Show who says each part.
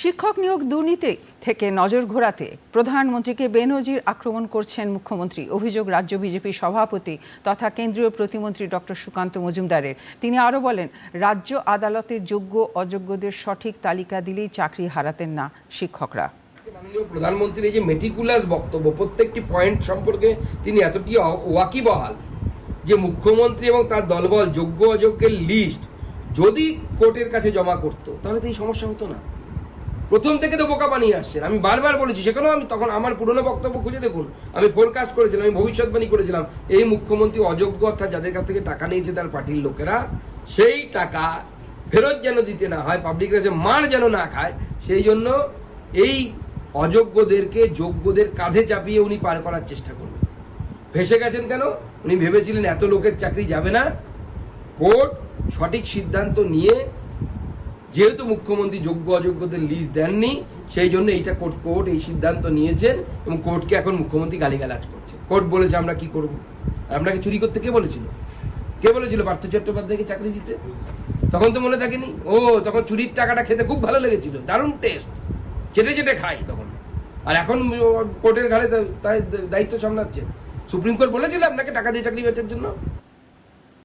Speaker 1: শিক্ষক নিয়োগ দুর্নীতি থেকে নজর ঘোরাতে প্রধানমন্ত্রীকে বেনজির আক্রমণ করছেন মুখ্যমন্ত্রী। অভিযোগ রাজ্য বিজেপির সভাপতি তথা কেন্দ্রীয় প্রতিমন্ত্রী ডক্টর সুকান্ত মজুমদারের। তিনি আরও বলেন, রাজ্য আদালতে যোগ্য অযোগ্যদের সঠিক তালিকা দিলেই চাকরি হারাতেন না শিক্ষকরা।
Speaker 2: মাননীয় প্রধানমন্ত্রীর এই যে মেটিকুলাস বক্তব্য, প্রত্যেকটি পয়েন্ট সম্পর্কে তিনি এতটি ওয়াকিবহাল যে মুখ্যমন্ত্রী এবং তার দলবল যোগ্য অযোগ্যের লিস্ট যদি কোর্টের কাছে জমা করতো, তাহলে তো এই সমস্যা হতো না। প্রথম থেকে তো বোকা বানিয়ে আসছেন। আমি বারবার বলেছি সেখানেও আমি তখন আমার পুরনো বক্তব্য খুঁজে দেখুন, আমি ফোরকাস্ট করেছিলাম, আমি ভবিষ্যৎবাণী করেছিলাম, এই মুখ্যমন্ত্রী অযোগ্য অর্থাৎ যাদের কাছ থেকে টাকা নিয়েছে তার পার্টির লোকেরা, সেই টাকা ফেরত যেন দিতে না হয় পাবলিক কাছে মার যেন না খায়, সেই জন্য এই অযোগ্যদেরকে যোগ্যদের কাঁধে চাপিয়ে উনি পার করার চেষ্টা করবেন। ভেসে গেছেন কেন? উনি ভেবেছিলেন এত লোকের চাকরি যাবে না। কোর্ট সঠিক সিদ্ধান্ত নিয়ে যেহেতু মুখ্যমন্ত্রী যোগ্য অযোগ্যদের লিস্ট দেননি, সেই জন্য এইটা কোর্ট কোর্ট এই সিদ্ধান্ত নিয়েছেন এবং কোর্টকে এখন মুখ্যমন্ত্রী গালিগালাজ করছে। কোর্ট বলেছে, আমরা কি করব? আপনাকে চুরি করতে কে বলেছিল? কে বলেছিল পার্থ চট্টোপাধ্যায়কে চাকরি দিতে? তখন তো মনে থাকেনি। ও, তখন চুরির টাকাটা খেতে খুব ভালো লেগেছিল। দারুণ টেস্ট চেটে চেটে খাই তখন। আর এখন কোর্টের তা- তাই দায়িত্ব সামলাচ্ছে। সুপ্রিম কোর্ট বলেছিল আপনাকে টাকা দিয়ে চাকরি বেচার জন্য?